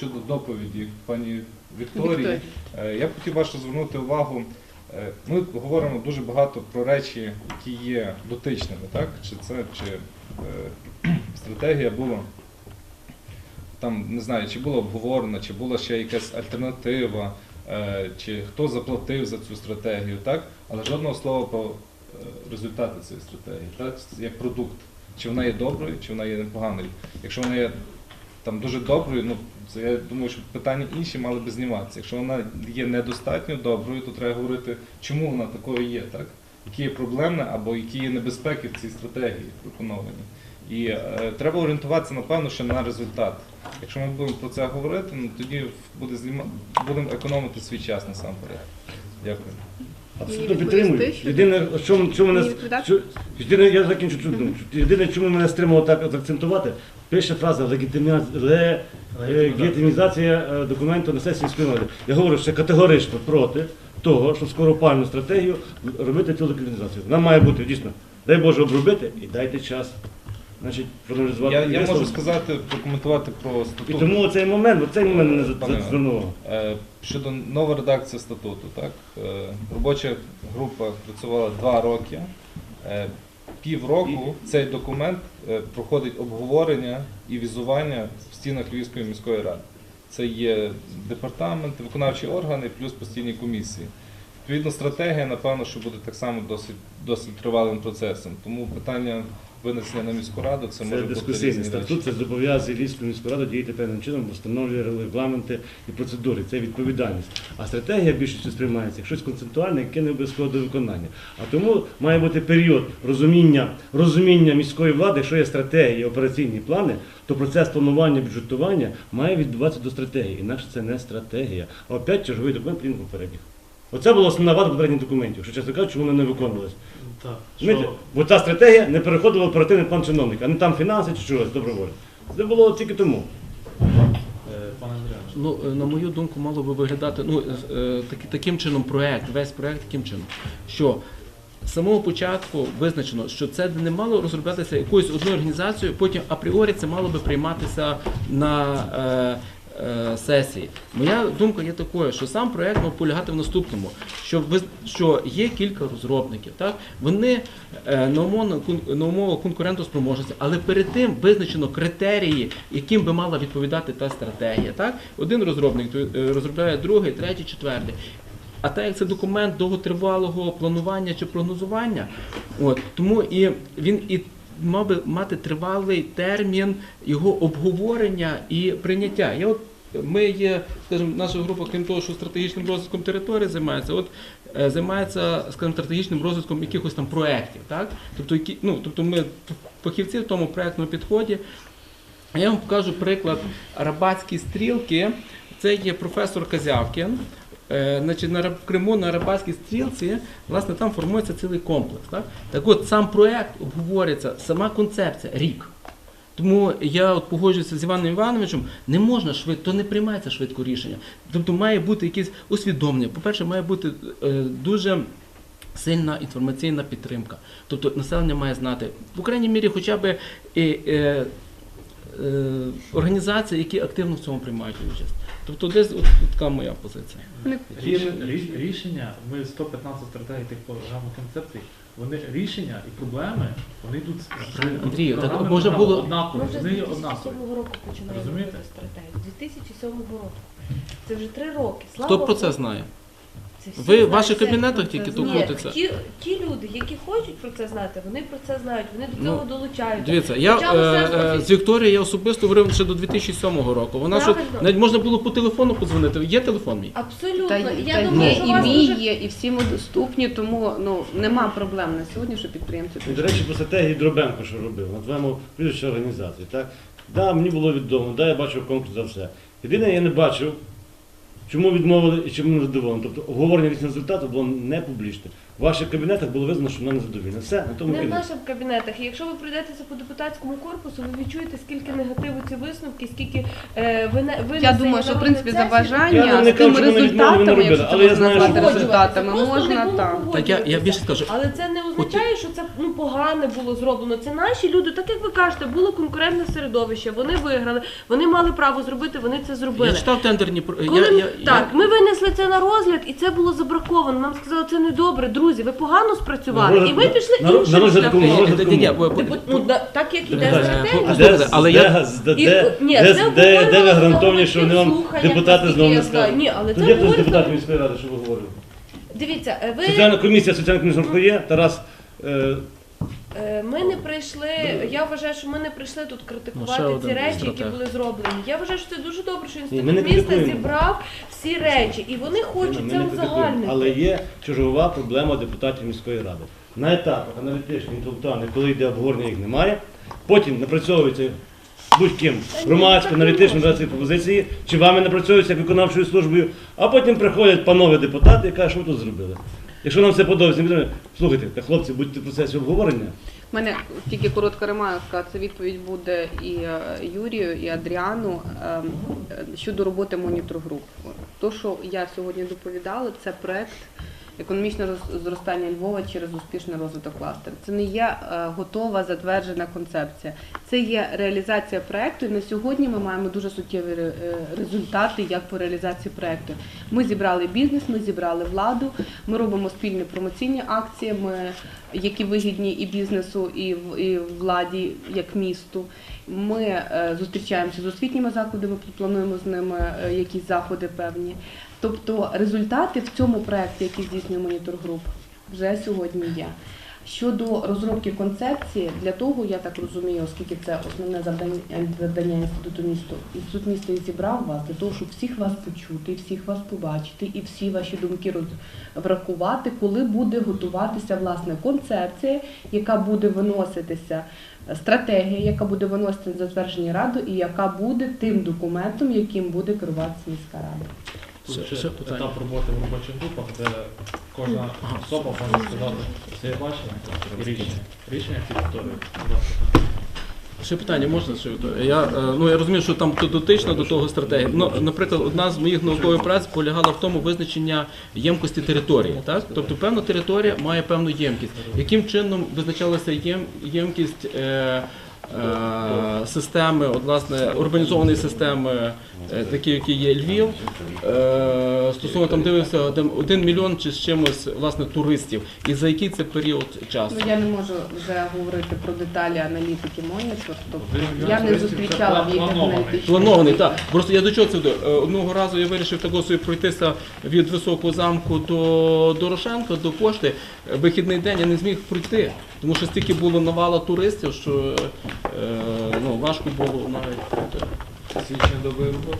щодо доповіді пані Вікторії. Е, Я б хотів вашу звернути увагу. е, Ми говоримо дуже багато про речі, які є дотичними, так? Чи це чи е, стратегія була там, не знаю, чи була обговорена, чи була ще якась альтернатива, е, чи хто заплатив за цю стратегію, так? Але жодного слова про результати цієї стратегії, так? Як продукт. Чи вона є доброю, чи вона є непоганою. Якщо вона є там дуже доброю, ну це я думаю, що питання інші мали би зніматися. Якщо вона є недостатньо доброю, то треба говорити, чому вона такою є, так? Які є проблеми або які є небезпеки в цій стратегії пропоновані. І е, треба орієнтуватися, напевно, що на результат. Якщо ми будемо про це говорити, ну тоді буде зніма... будемо економити свій час насамперед. Дякую. Абсолютно підтримую. Єдине, що, що мене що, єдине, я закінчу цю думку. Єдине, чому мене стримало так акцентувати, перша фраза легітимізація, легітимізація е, документу на сесії міської ради. Я говорю, що категорично проти того, щоб скоропальну стратегію робити цю легітимізацію. Вона має бути дійсно, дай Боже, обробити і дайте час. Значить, проаналізувати. Я, я можу сказати, прокоментувати про статут. І тому цей момент, цей момент мене звернув. Е, Щодо нової редакції статуту, так е, робоча група працювала два роки. Півроку цей документ е, проходить обговорення і візування в стінах Львівської міської ради. Це є департамент, виконавчі органи, плюс постійні комісії. Відповідно, стратегія, напевно, що буде так само досить, досить тривалим процесом. Тому питання винесення на міську раду це, Це може бути дискусійний статут, це зобов'язує Львівську міську раду діяти певним чином, бо встановлює регламенти і процедури. Це відповідальність. А стратегія більшістю сприймається як щось концептуальне, яке не обов'язково до виконання. А тому має бути період розуміння, розуміння міської влади, що є стратегія, операційні плани, то процес планування, бюджетування має відбуватися до стратегії. Інакше це не стратегія. А опять черговий документ плін попередніх. Оце була основна вада попередніх документів, що чесно кажучи, вони не виконувалися. Так, що Бо та стратегія не переходила в оперативний план чиновника, а не там фінанси чи чогось доброволі. Це було тільки тому. е, Ну, е, на мою думку, мало би виглядати ну, е, е, таким чином проект, весь проект таким чином, що з самого початку визначено, що це не мало розроблятися якоюсь одною організацією, потім апріорі це мало би прийматися на сесії. Моя думка є такою, що сам проект мав полягати в наступному, що, що є кілька розробників, так? вони е, на умовах конкурентоспроможності, але перед тим визначено критерії, яким би мала відповідати та стратегія. Так? Один розробник е, розробляє другий, третій, четвертий. А так як це документ довготривалого планування чи прогнозування, от, тому і він і мав би мати тривалий термін його обговорення і прийняття. Я от ми є, скажімо, наша група, крім того, що стратегічним розвитком території займається, от е, займається, скажімо, стратегічним розвитком якихось там проєктів. Так? Тобто, які, ну, тобто ми фахівці в тому проєктному підході. Я вам покажу приклад Арабатські стрілки. Це є професор Казявкін. Е, Значить, на Криму на Арабатській стрілці, власне, там формується цілий комплекс. Так, так от сам проект обговорюється, сама концепція рік. Тому я от погоджуюся з Іваном Івановичем, не можна швидко, то не приймається швидко рішення. Тобто має бути якесь усвідомлення. По-перше, має бути е, дуже сильна інформаційна підтримка. Тобто населення має знати, в крайній мірі, хоча б е, е, е, організації, які активно в цьому приймають участь. Тобто, десь от, от така моя позиція. Рішення, рішення, ми 115 стратегій тих програм концепцій, вони рішення і проблеми, вони йдуть з Андрію, так програми може програми було- однакові, Ми вже з вони є однакові. року починаємо Розумієте? робити стратегію. З 2007 року. Це вже три роки. Слава Хто про Богу. це знає? Це всі Ви в знають, ваших кабінетах про це тільки знають. тут крутиться? Ті, ті люди, які хочуть про це знати, вони про це знають, вони до Ну, цього долучаються. Дивіться, я е, е, з Вікторією я особисто говорив ще до 2007 року. Вона що Правильно. навіть можна було по телефону подзвонити. Є телефон мій? Абсолютно. Та, І та я є, думаю, що і вас мій дуже є, і всі ми доступні, тому ну нема проблем на сьогодні, що підприємці І, до речі, по стратегії Дробенко, що робив, назвемо прізвище організації. Так? Да, мені було відомо, да, я бачив конкурс за все. Єдине, я не бачив, чому відмовили і чому не задоволені. Тобто обговорення результату було не публічне. В ваших кабінетах було визнано, що вона незадовільна. Все, на тому Не в кінець. наших кабінетах. І якщо ви пройдетеся по депутатському корпусу, ви відчуєте, скільки негативу ці висновки, скільки е, ви не ви Я думаю, що в принципі за бажання не з тими що вони відмовили, результатами, якщо робили, це але я можна знаю, назвати що це- результатами, можна так. Так я, я більше скажу, Але це не означає, що це ну погане було зроблено. Це наші люди, так як ви кажете, було конкурентне середовище. Вони виграли, вони мали право зробити, вони це зробили. я читав тендерні про- Коли я, ми- я, так, я, ми винесли це на розгляд, і це було забраковано. Нам сказали, це не добре, друзі. Ви погано спрацювали, і ми пішли на, на іншим? Шляхом. Ну, да, так як іде стратегія. Слухайте, де, але де, я- І, де, ні, це де, де ви гарантовані, що вони вам депутати наскільки знову не знаю. скажуть? Ні, але це Тоді хтось з обговорено- депутатів міської ради, що ви говорили? Дивіться, е, ви Соціальна комісія, соціальна комісія є, Тарас е, Е, Ми не прийшли. Я вважаю, що ми не прийшли тут Ну, критикувати ці один речі, які стратег. були зроблені. Я вважаю, що це дуже добре, що Ні, інститут ми не міста критикуємо. зібрав всі речі, і вони хочуть це узагальнити. Але є чергова проблема депутатів міської ради. На етапах аналітичних, інтелектуальних, коли йде обговорення, їх немає. Потім напрацьовується будь-ким громадсько, аналітично дати пропозиції, чи вами напрацьовується як виконавчою службою, а потім приходять панове депутати і кажуть, що ви тут зробили. Якщо нам це подобається, ми слухайте, та хлопці, будьте в процесі обговорення. У мене тільки коротка ремарка. Це відповідь буде і е, Юрію, і Адріану ем, щодо роботи монітор-груп. То, що я сьогодні доповідала, це проект економічне зростання Львова через успішний розвиток кластеру. Це не є е, готова затверджена концепція. Це є реалізація проекту. І на сьогодні ми маємо дуже суттєві е, результати як по реалізації проекту. Ми зібрали бізнес, ми зібрали владу, ми робимо спільні промоційні акції. Ми які вигідні і бізнесу, і, і владі, як місту. Ми е, зустрічаємося з освітніми закладами, плануємо з ними е, якісь заходи певні. Тобто результати в цьому проєкті, який здійснює монітор груп, вже сьогодні є. Щодо розробки концепції, для того я так розумію, оскільки це основне завдання, інституту місту, інститут міста і зібрав вас для того, щоб всіх вас почути, всіх вас побачити і всі ваші думки врахувати, коли буде готуватися власне концепція, яка буде виноситися, е, стратегія, яка буде виноситися на затвердження раду, і яка буде тим документом, яким буде керуватися міська рада. Ще- ще питання. етап роботи в робочих групах, де кожна особа може сказати своє бачення і рішення. Рішення ласка. Ще питання можна? Ще, я, е, ну, я розумію, що там дотично до того стратегії. Ну, наприклад, одна з моїх наукових праць полягала в тому визначення ємкості території. Так? Тобто певна територія має певну ємкість. Яким чином визначалася єм, ємкість е, системи, от, власне, урбанізованої системи, е, такі, які є Львів, е, стосовно там дивився там, один мільйон чи з чимось власне туристів. І за який це період часу? Ну, я не можу вже говорити про деталі аналітики монітор, тобто я не зустрічала в їх аналітичних. Планований, так. Просто я до чого це веду? Е, Одного разу я вирішив такого собі пройтися від високого замку до Дорошенка, до пошти. Е, Вихідний день я не зміг пройти, тому що стільки було навала туристів, що е, ну, важко було навіть пройти. Свідчення доби роботи.